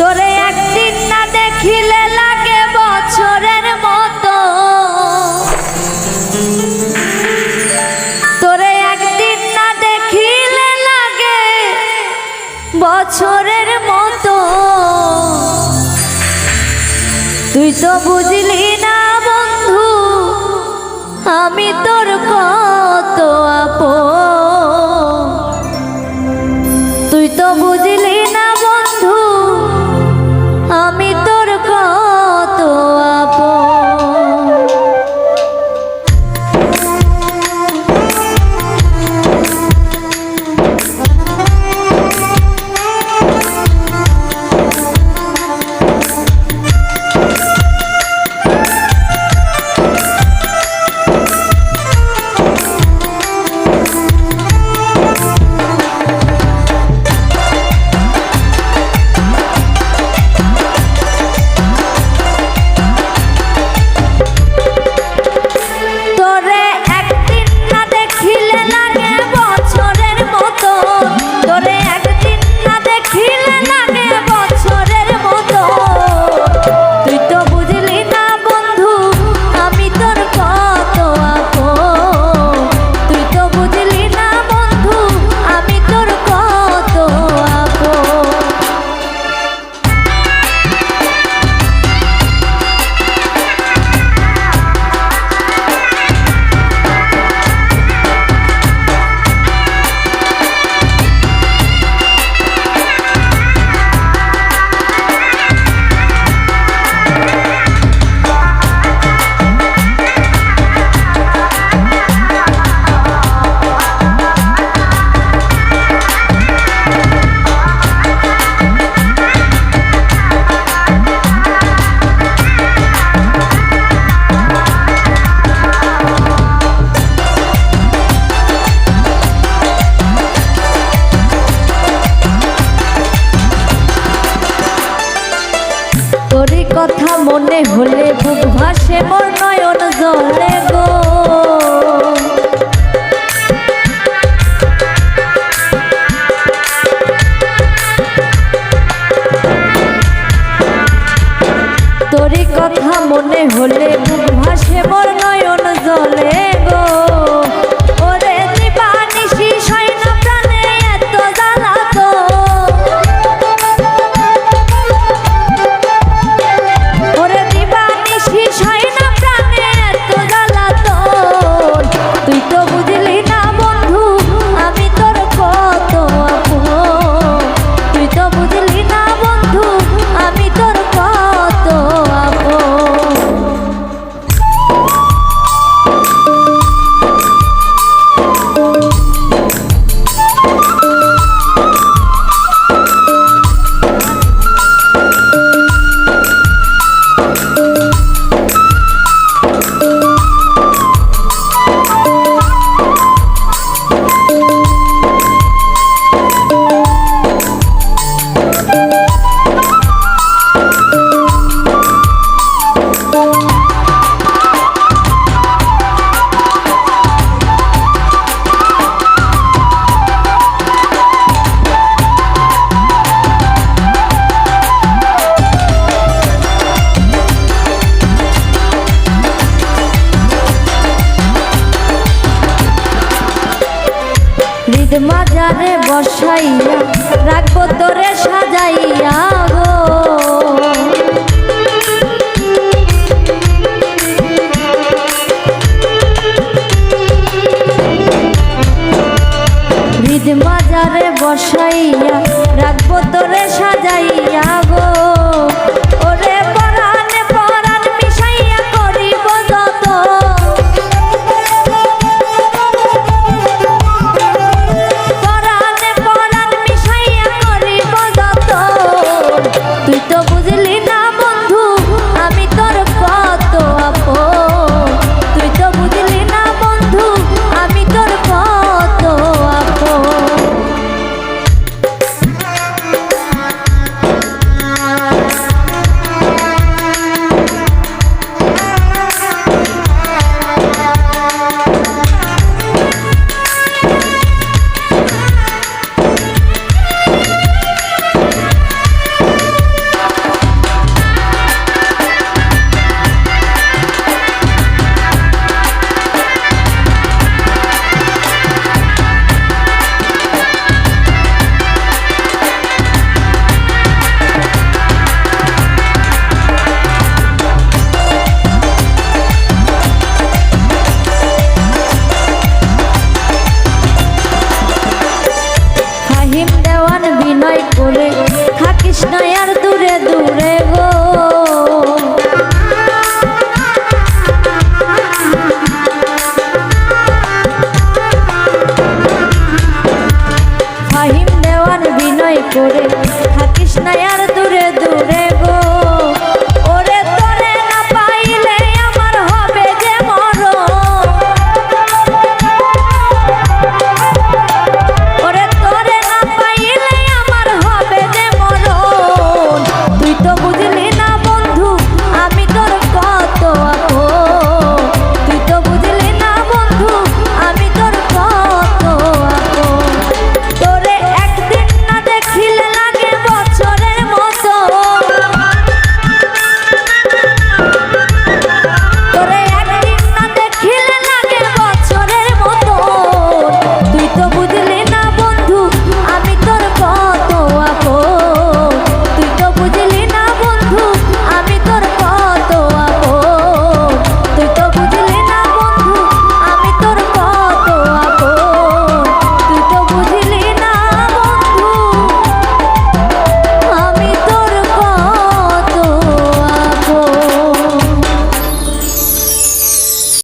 তোরে একদিন না দেখিলে লাগে বছরের মতো। তোরে একদিন না দেখিলে লাগে বছরের মতো। তুই তো বুঝলি না বন্ধু, আমি তোর কথা তোরই কথা মনে হলে বুক ভাসে মোর নয়ন জলে গো। ঈদ মাজারে বসাইয়া রাখব তোরে সাজাইয়া গো। ঈদ মাজারে বসাইয়া